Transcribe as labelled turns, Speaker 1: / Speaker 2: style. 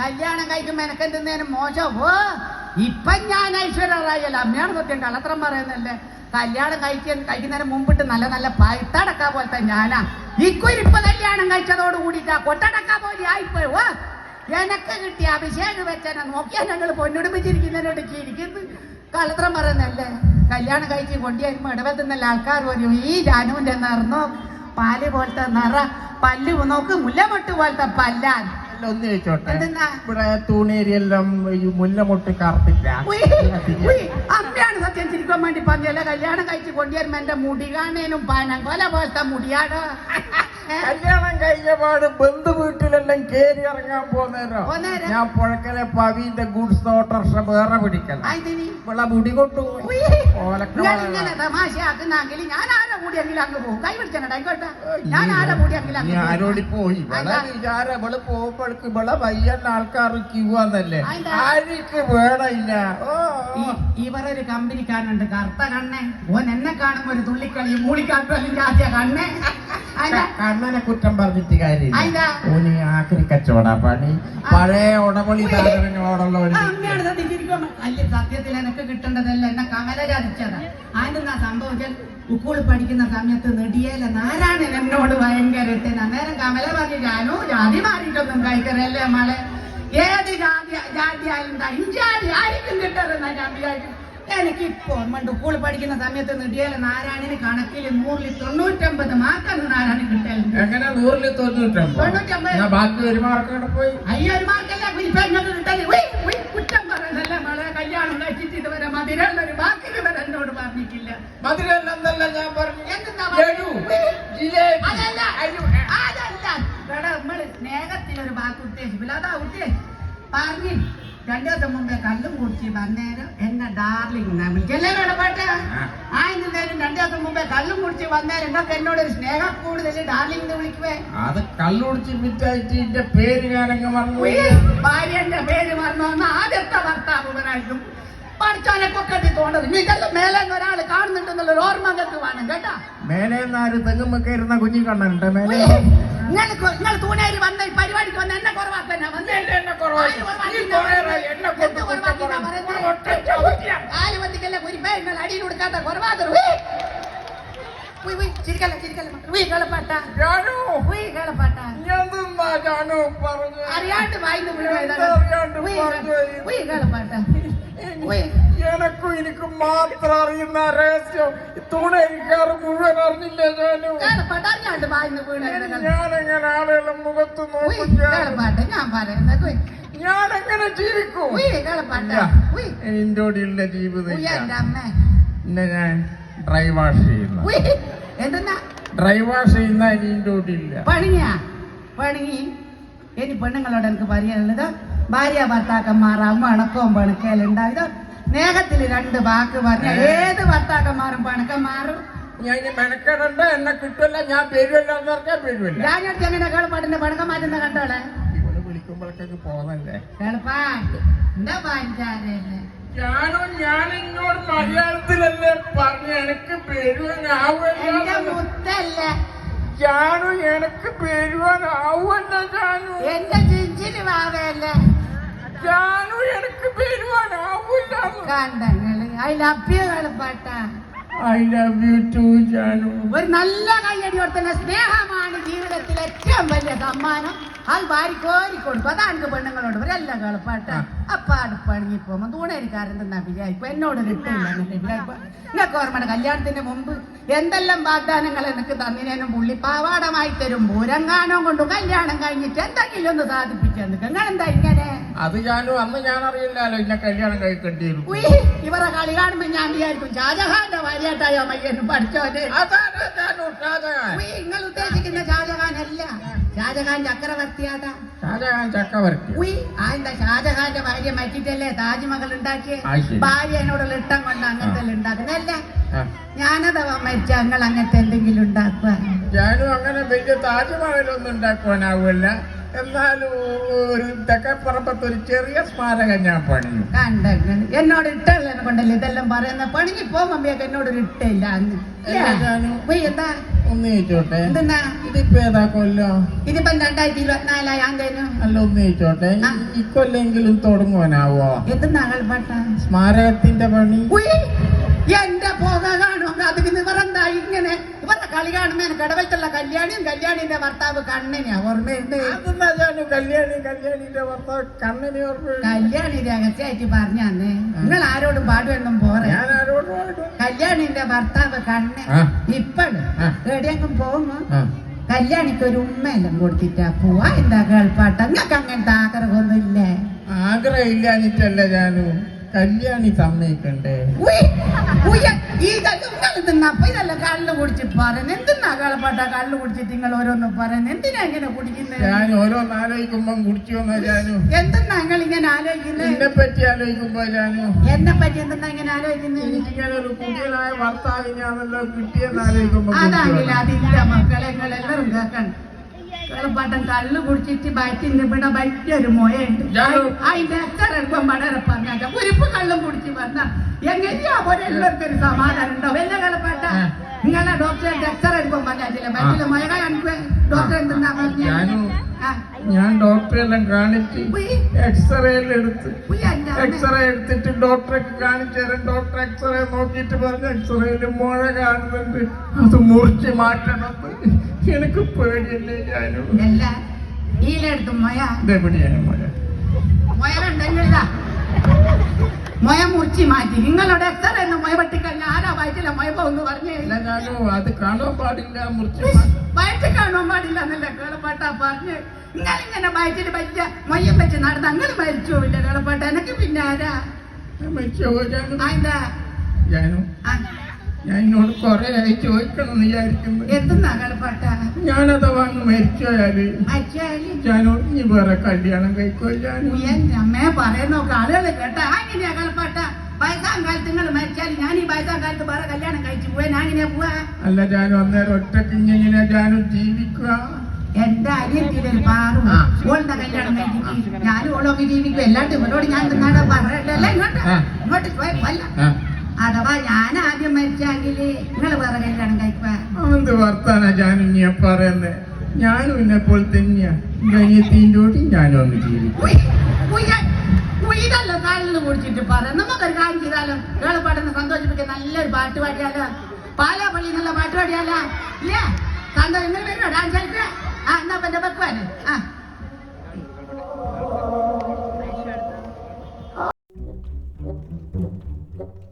Speaker 1: കല്യാണം കഴിക്കുമ്പോ എനക്ക് എന്തിനേനും മോശം? ഓ ഇപ്പൊ ഞാൻ ഐശ്വര്യ റായല്ല. അമ്മയാണ് സത്യം കള്ളത്രം പറയുന്നല്ലേ കല്യാണം കഴിക്കാൻ കഴിക്കുന്നതിന് മുമ്പിട്ട് നല്ല നല്ല പഴുത്തടക്ക പോലത്തെ ഞാനാ. ഇക്കുരിപ്പ കല്യാണം കഴിച്ചതോട് കൂടിട്ടാ കൊട്ടടക്ക പോലെ ആയിപ്പോയി. ഓ എനക്ക് കിട്ടിയ അഭിഷേകം വെച്ചനെ നോക്കിയാൽ ഞങ്ങൾ പൊന്നുടുപ്പിച്ചിരിക്കുന്നതിനോട് ചിരിക്കുന്നു. കള്ളത്രം പറയുന്നല്ലേ കല്യാണം കഴിച്ച് കൊണ്ടുവരുമ്പോ ഇടവെത്തുന്നല്ല ആൾക്കാർ വരും. ഈ ജാനുവിന്റെ നിറന്നോ പാൽ പോലത്തെ നിറ. പല്ല് നോക്ക്. മുല്ലമൊട്ട് പോലത്തെ പല്ലാൻ.
Speaker 2: അല്ല, ഒന്ന് ചോദിച്ചോട്ടെ?
Speaker 1: എന്തെന്നാ?
Speaker 2: ഇവിടെ തൂണേരിയെല്ലാം ഈ മുല്ലമൊട്ട് കാർത്തില്ല
Speaker 1: ഉയ്, ഉയ്, അമ്മയാണ് സത്യം ചിരിക്കാൻ വേണ്ടി പറഞ്ഞല്ല കല്യാണം കഴിച്ച് കൊണ്ടുവരുമ്പോ എന്റെ മുടി കാണേനും പനങ്കൊല പോലത്തെ മുടിയാണ്.
Speaker 2: കല്യാണം കഴിഞ്ഞ പാട് ബന്ധു വീട്ടിലെല്ലാം കേറി ഇറങ്ങാൻ പോന്നേരോ?
Speaker 1: പോന്നേരം?
Speaker 2: ഞാൻ പുഴക്കലെ പവിന്റെ ഗുഡ്സ് ഓട്ടർഷ വേറെ
Speaker 1: പിടിക്കണം.
Speaker 2: ഇവിടെ മുടി കൊട്ടു
Speaker 1: ഉയ്, തമാശയാക്കുന്നെങ്കിൽ ഞാൻ ആരെ അങ്ങ് പോകും. കൈ ഞാൻ ആരെ കൂടിയെങ്കിലും
Speaker 2: നീ
Speaker 1: അങ്ങ് പോകും.
Speaker 2: ആരോടി പോയി? ഇവിടെ
Speaker 1: അതാ.
Speaker 2: വിചാരം ഇവിടെ പോകുമ്പോഴേക്ക് ഇവിടെ വയ്യന്ന ആൾക്കാർ ക്യൂവാന്നല്ലേ?
Speaker 1: അതെന്താ?
Speaker 2: ആർക്ക് വേണമില്ല
Speaker 1: ഇവരൊരു കമ്പനിക്കാരനുണ്ട്. കറുത്ത കണ്ണേ. ഓൻ എന്നെ കാണുമ്പോ ഒരു തുള്ളിക്കളി മൂളിക്കാട്ടും ആദ്യ കണ്ണേ.
Speaker 2: കണ്ണനെ കുറ്റം പറഞ്ഞിട്ട്
Speaker 1: കാര്യം?
Speaker 2: ഓന് ആക്രി കച്ചവട പണി. പഴയ ഉടമളി സാധനങ്ങളോടുള്ള
Speaker 1: സത്യത്തിൽ എനിക്ക് കിട്ടേണ്ടതല്ല. എന്നെ കമലരാധിച്ചതാ ആരെന്നാ സംഭവിച്ചാൽ ഉക്കൂളി പഠിക്കുന്ന സമയത്ത് നെടിയേല നാരായണൻ എന്നോട് ഭയങ്കര അന്നേരം കമല പറഞ്ഞു ഞാനോ ജാതി മാറിയിട്ടൊന്നും കഴിക്കറല്ലേ മളെ. ഏത് ജാതി ജാതി ആയാലും അഞ്ചാതി ആയിരിക്കും കിട്ടറെന്നാ ഞാൻ വിചാരിക്കും എനിക്ക് ഇപ്പൊ ഓർമ്മണ്ട് ഉക്കൂൾ പഠിക്കുന്ന സമയത്ത് നെടിയേല നാരായണന് കണക്കിൽ നൂറിൽ തൊണ്ണൂറ്റമ്പത് മാർക്കാണ് നാരായണൻ കിട്ടലുണ്ട്
Speaker 2: എങ്ങനെ നൂറിൽ തൊണ്ണൂറ്റമ്പത്?
Speaker 1: തൊണ്ണൂറ്റമ്പത്.
Speaker 2: ബാക്കി ഒരു മാർക്ക് പോയി.
Speaker 1: അയ്യോ ഒരു മാർക്കല്ല കിട്ടൽ ഉയ്, ഉയ്, കുറ്റം പറയുന്നല്ല മോളെ കല്യാണം കഴിച്ചിട്ട് ഇതുവരെ മതിരല്ല ഒരു ബാക്കി ഇവർ എന്നോട് പറഞ്ഞിട്ടില്ല.
Speaker 2: മധുരല്ലെന്നല്ല ഞാൻ പറഞ്ഞു. എന്താ
Speaker 1: അതല്ല അതല്ല. എടാ നമ്മൾ സ്നേഹത്തിൽ ഒരു വാക്ക് ഉദ്ദേശിക്കില്ല അതാ ഉദ്ദേശം പറഞ്ഞു ദിവസം മുമ്പേ കള്ളും കുടിച്ച് വന്നേരം എന്നെ ഡാർലിംഗ് എന്നാ വിളിക്കല്ലേ പാട്ട് ആയിരം നേരം രണ്ടു മുമ്പേ കള്ളും കുടിച്ച് വന്നേരം എന്നൊക്കെ എന്നോട് ഒരു സ്നേഹം കൂടുതൽ ഡാർലിംഗ് എന്ന് വിളിക്കുവേ?
Speaker 2: അത് കള്ളുടിച്ച് മിറ്റായിട്ട് എന്റെ പേര് ഞാനങ്ങ് മറന്നു
Speaker 1: ഭാര്യന്റെ പേര് മറന്നു ആദ്യത്തെ ഭർത്താവ് ഇവരായിട്ടും പഠിച്ചാലെ പൊക്കത്തി തോണ്ടത്. ഇതെല്ലാം മേലെ ഒരാൾ കാണുന്നുണ്ടെന്നുള്ള ഓർമ്മ വേണം കേട്ടാ?
Speaker 2: മേലെ നാല് തെങ്ങുമ്മൊക്കെ ഇരുന്ന കുഞ്ഞി കണ്ണുണ്ട് മേലെ
Speaker 1: നിങ്ങൾ തൂണേരി വന്ന പരിപാടിക്ക് വന്ന എന്നെ കുറവാക്കന്നെ വന്നേ.
Speaker 2: എന്നെ കുറവാക്കി. നീ കുറേ നേരം എന്നെ കൊണ്ട് കുറ്റം പറയും. ഒറ്റ ചവിട്ടിയാ.
Speaker 1: ആൽ വന്നിക്കല്ലേ? ഒരു പേ നിങ്ങൾ അടിയിൽ കൊടുക്കാത്ത
Speaker 2: പറഞ്ഞത്?
Speaker 1: അറിയാണ്ട് വായിന്ന്
Speaker 2: അറിയാണ്ട് എനക്കും എനിക്ക് മാത്രം അറിയുന്ന രഹസ്യം. തുണയിരിക്കാർ മുഴുവൻ അറിഞ്ഞില്ല
Speaker 1: ഞാനും? ഞാൻ
Speaker 2: എങ്ങനെ ആളുകളുടെ മുഖത്ത് നോക്കും
Speaker 1: ഞാൻ പറയുന്നത് ഉയ്.
Speaker 2: ഞാനെങ്ങനെ ജീവിക്കും?
Speaker 1: എന്റെ ഉള്ള ഉയ്
Speaker 2: നിന്നോടുള്ള ജീവിതം ഞാൻ ഡ്രൈ വാഷ് ചെയ്യുന്ന. ഡ്രൈ വാഷ് ചെയ്യുന്ന നിന്നോടില്ല
Speaker 1: പണിയാ? പണി. ഇനി പെണ്ണുങ്ങളോട് എനിക്ക് പറയാനുള്ളത് ഭാര്യ ഭർത്താക്കന്മാർ അമ്മ അണക്കവും പണക്കലുണ്ടായത് സ്നേഹത്തിൽ രണ്ട് വാക്ക് പറഞ്ഞ ഏത് ഭർത്താക്കന്മാരും മാറും?
Speaker 2: ഞാൻ ഇനി മെനക്കെടണ്ട എന്നെ കിട്ടില്ല ഞാൻ എന്ന് പറഞ്ഞാൽ
Speaker 1: എങ്ങനെ പണക്കം മാറ്റുന്ന കണ്ടോളെ?
Speaker 2: ഇവൾ വിളിക്കുമ്പോഴേക്കൊക്കെ പോന്നല്ലേ
Speaker 1: കേളപ്പാട്ട് എന്താ പാഞ്ചാരല്ലേ
Speaker 2: ഞാനും ഞാൻ എന്നോട് മലയാളത്തിലല്ലേ പറഞ്ഞു എനക്ക്
Speaker 1: എന്റെ
Speaker 2: വരുവാനാവുമല്ലോ
Speaker 1: മുത്തല്ല.
Speaker 2: എനക്ക്
Speaker 1: എന്റെ ചിഞ്ചിന് വാവയല്ലേ? ഒരു നല്ല കയ്യടി കൊടുത്തുന്ന സ്നേഹമാണ് ജീവിതത്തിൽ ഏറ്റവും വലിയ സമ്മാനം. അത് വാരിക്കോരി കോരി കൊടുക്കും. അതാണ് പെണ്ണുങ്ങളോട് ഒരെല്ലാം കളപ്പാട്ട അപ്പാട് പണിങ്ങി പോകുമ്പോ തൂണേരിക്കാരൻ തന്നെ വിചാരിക്കും. എന്നോട് കിട്ടില്ല എന്നൊക്കെ ഓർമ്മയുടെ കല്യാണത്തിന്റെ മുമ്പ് എന്തെല്ലാം വാഗ്ദാനങ്ങൾ എനിക്ക് തന്നിനേനും പുള്ളി പാവാടമായി തരും പൂരങ്കാനോ കൊണ്ടും കല്യാണം കഴിഞ്ഞിട്ട് എന്തെങ്കിലും ഒന്ന് സാധിപ്പിച്ചു നിങ്ങൾ എന്താ ഇങ്ങനെ?
Speaker 2: അത് ഞാനും അന്ന് ഞാൻ അറിയില്ലല്ലോ എന്നെ കല്യാണം കഴിക്കേണ്ടിയിരുന്നു
Speaker 1: ഉയ്, ഇവരെ കളി കാണുമ്പോ ഞാൻ വിചാരിക്കും ഷാജഹാന്റെ ഭാര്യയായിട്ടായോ മയ്യനും പഠിച്ചോനെ
Speaker 2: അതാണ്
Speaker 1: ഉയ്, നിങ്ങൾ ഉദ്ദേശിക്കുന്ന ഷാജഹാൻ അല്ല ഷാജഹാൻ ചക്രവർത്തിയാടാ
Speaker 2: ഷാജഹാൻ ചക്രവർത്തി
Speaker 1: ഉയ് ആ എന്താ ഷാജഹാന്റെ ഭാര്യ മറ്റിട്ടല്ലേ താജ്മഹൽ ഉണ്ടാക്കിയ?
Speaker 2: ആ, ശരി.
Speaker 1: ഭാര്യ എന്നോടുള്ള ഇഷ്ടം കൊണ്ട് അങ്ങനത്തെ ഉണ്ടാക്കുന്നല്ല
Speaker 2: ആ.
Speaker 1: ഞാനഥവാ മരിച്ച ഞങ്ങൾ അങ്ങനത്തെ എന്തെങ്കിലും ഉണ്ടാക്കുക
Speaker 2: ഞാനും അങ്ങനെ വലിയ താജ്മഹലൊന്നും ഉണ്ടാക്കുവാനാവില്ല. എന്നാലും ഒരു ചെറിയ സ്മാരകം ഞാൻ പണിയും
Speaker 1: എന്നോട് ഇട്ടല്ലേ കൊണ്ടല്ലേ? ഇതെല്ലാം പറയുന്ന പണിഞ്ഞു പോ മമ്മിയൊക്കെ എന്നോട് ഇട്ടില്ല
Speaker 2: എന്താ? ഒന്ന് ചോദിച്ചോട്ടെ
Speaker 1: എന്തെന്നാ?
Speaker 2: ഇതിപ്പോ ഏതാ കൊല്ലോ?
Speaker 1: ഇതിപ്പം രണ്ടായിരത്തി ഇരുപത്തിനാലായി ആന്തേനു
Speaker 2: അല്ല ഒന്ന് ചോദിച്ചോട്ടെ
Speaker 1: ആ.
Speaker 2: ഇക്കൊല്ലെങ്കിലും തുടങ്ങുവാനാവോ? സ്മാരകത്തിന്റെ പണി!
Speaker 1: എന്റെ പോക കാണും. അത് ഇവരെന്താ ഇങ്ങനെ? കളി കാണുന്ന കടവത്തുള്ള കല്യാണിയും കല്യാണിന്റെ ഭർത്താവ് കണ്ണനെയാ ഓർമ്മയുണ്ട്?
Speaker 2: കല്യാണി കല്യാണിന്റെ ഭർത്താവ് കണ്ണിന് ഓർമ്മ
Speaker 1: കല്യാണി രഹസ്യമായിട്ട് പറഞ്ഞാന്ന് നിങ്ങൾ ആരോടും പാടുവെന്നും പോരെ.
Speaker 2: ഞാൻ ആരോടും?
Speaker 1: കല്യാണിന്റെ ഭർത്താവ് കണ്ണൻ
Speaker 2: ആ.
Speaker 1: ഇപ്പഴും. എവിടെയെങ്കിലും പോകുമ്പോ കല്യാണിക്ക് ഒരു ഉമ്മയെല്ലാം കൊടുത്തിട്ടാ പോവാ. എന്താ കേൾപ്പാട്ട? നിങ്ങൾക്ക് അങ്ങനത്തെ ആഗ്രഹമൊന്നും ഇല്ലേ
Speaker 2: ആഗ്രഹമില്ലാഞ്ഞിട്ടല്ല ജാനു കല്യാണി സമ്മതിക്കണ്ടേ!
Speaker 1: ഈ നിങ്ങൾ അപ്പൊ ഇതല്ല കള്ളു കുടിച്ച് പറയുന്നത് എന്തിന്നാ കളപ്പാട്ട കള്ളു കുടിച്ചിട്ട് നിങ്ങൾ ഓരോന്ന് പറയുന്നത് എന്തിനാ ഇങ്ങനെ കുടിക്കുന്നത്
Speaker 2: ഞാൻ ഓരോന്ന് ആലോചിക്കുമ്പം കുടിച്ചു വന്ന ജാനു
Speaker 1: എന്തെന്നാ നിങ്ങൾ ഇങ്ങനെ ആലോചിക്കുന്നത്
Speaker 2: എന്നെ പറ്റി ആലോചിക്കുമ്പോ ഞാനു.
Speaker 1: എന്നെ പറ്റി എന്തെന്നാ ഇങ്ങനെ ആലോചിക്കുന്നത്
Speaker 2: എനിക്കിങ്ങനെ ഒരു കുടിയനായ ഭർത്താവിനാണല്ലോ കിട്ടിയെന്ന് ആലോചിക്കുമ്പോ
Speaker 1: അതാണെങ്കിൽ അതില്ല മക്കളെ നിങ്ങൾ എല്ലാവരും കേൾക്കണം. കളപ്പാട്ടം കള്ളു കുടിച്ചിട്ട് ബയറ്റിന്റെ ഇവിടെ വലിയൊരു ഒരു
Speaker 2: ഞാനോ?
Speaker 1: അതിന്റെ എത്ര എളുപ്പം വളരെ പറഞ്ഞ. ഉരുപ്പ് കള്ളും കുടിച്ച് വന്ന. എങ്ങനെയാ പോലെ എല്ലാവർക്കും ഒരു സമാധാനം ഉണ്ടാവും എല്ലാ കളപ്പാട്ട നിങ്ങളെ ഡോക്ടറെ എത്ര എടുക്കാൻ പറഞ്ഞില്ല ബയറ്റിലെ മുയ കാണിക്കുക ഡോക്ടർ എന്തെന്നാ പറഞ്ഞു?
Speaker 2: ഞാൻ ഡോക്ടറെല്ലാം കാണിച്ച് എക്സ്റേ എടുത്ത് എക്സ്റേ എടുത്തിട്ട് ഡോക്ടറെ കാണിച്ചു തരാം. ഡോക്ടർ എക്സ്റേ നോക്കിയിട്ട് പറഞ്ഞ എക്സ്റേയിൽ മുഴ കാണുന്നുണ്ട്. അത് മുറിച്ച് മാറ്റണം. എനിക്ക് പേടിയല്ലേ ഞാനു.
Speaker 1: അല്ല ഈലെടുത്ത് മുയ.
Speaker 2: ഇതെവിടെയാണ് മുഴ
Speaker 1: മുയലുണ്ടെങ്കില്ല മുയ. മുറിച്ച് മാറ്റി. നിങ്ങളുടെ എത്ര എന്ന് മൊയ വെട്ടിക്കഴിഞ്ഞാൽ ആരാ വയറ്റില്ല മൊയ പോകുന്നു പറഞ്ഞേ?
Speaker 2: അത് കാണാൻ പാടില്ല മുറിച്ച്.
Speaker 1: വയറ്റ് കാണാൻ പാടില്ല എന്നല്ല കേളപ്പാട്ട പറഞ്ഞ്? നിങ്ങളിങ്ങനെ വയറ്റിൽ പറ്റിയ മൊയ്യം വെച്ച് നടന്ന് അങ്ങനെ മരിച്ചു? ഇല്ല കേളപ്പാട്ട. എനിക്ക് പിന്നെ ആരാ?
Speaker 2: മരിച്ചോ? ജാനു
Speaker 1: ആ,
Speaker 2: ഞാൻ എന്നോട് കുറെ ആയി ചോദിക്കണം എന്ന് വിചാരിക്കുമ്പോ
Speaker 1: എന്തെന്നാ കേളപ്പാട്ട
Speaker 2: ഞാനത് വാങ്ങി
Speaker 1: മരിച്ചോയാൽ
Speaker 2: ഞാനോട് ഇനി വേറെ കല്യാണം കഴിക്കോ ജാനു
Speaker 1: എന്റെ അമ്മയെ പറയുന്നൊക്കെ ആളുകൾ കേട്ടാ. അങ്ങനെയാ കേളപ്പാട്ട വയസ്സാം കാലത്ത് നിങ്ങൾ മരിച്ചാൽ ഞാൻ ഈ വയസ്സാം കാലത്ത് വേറെ കല്യാണം കഴിച്ചു പോവാ. ഞാൻ ഇങ്ങനെ പോവാ?
Speaker 2: അല്ല ജാനു അന്നേരം ഒറ്റയ്ക്ക് ഇങ്ങനെ ജാനു ജീവിക്കുക?
Speaker 1: എന്റെ അനിയത്തിയുടെ ഒരു പാറു. ഓളുടെ കല്യാണം കഴിഞ്ഞിട്ട് ഞാനും ഓളൊക്കെ ജീവിക്കും എല്ലാട്ടും ഇവരോട് ഞാൻ തിന്നാടെ പറയണ്ടല്ലേ ഇങ്ങോട്ട്. ഇങ്ങോട്ട് പോയല്ല അഥവാ ഞാൻ ആദ്യം മരിച്ചാങ്കിൽ നിങ്ങൾ വേറെ കല്യാണം കഴിക്കുക
Speaker 2: എന്ത് ഞാൻ ഇനിയ പറയുന്നത് ഞാനും എന്നെ പോലെ തന്നെയാ അനിയത്തിന്റെ കൂടി ഞാനും
Speaker 1: കുടിച്ചിട്ട് പറ നമുക്കൊരു കാര്യം ചെയ്താലോ? ഇയാളെ പാടുന്ന സന്തോഷിപ്പിക്കാൻ നല്ലൊരു പാട്ട് പാടിയാലോ? പാലാ പള്ളി നല്ല പാട്ട് പാടിയാലോ? ഇല്ല? സന്തോഷം നിങ്ങൾ വരുമോ ഡാൻസ് കളിക്കുക ആ എന്നാ പിന്നെ വെക്കുവാന് ആ. Thank you.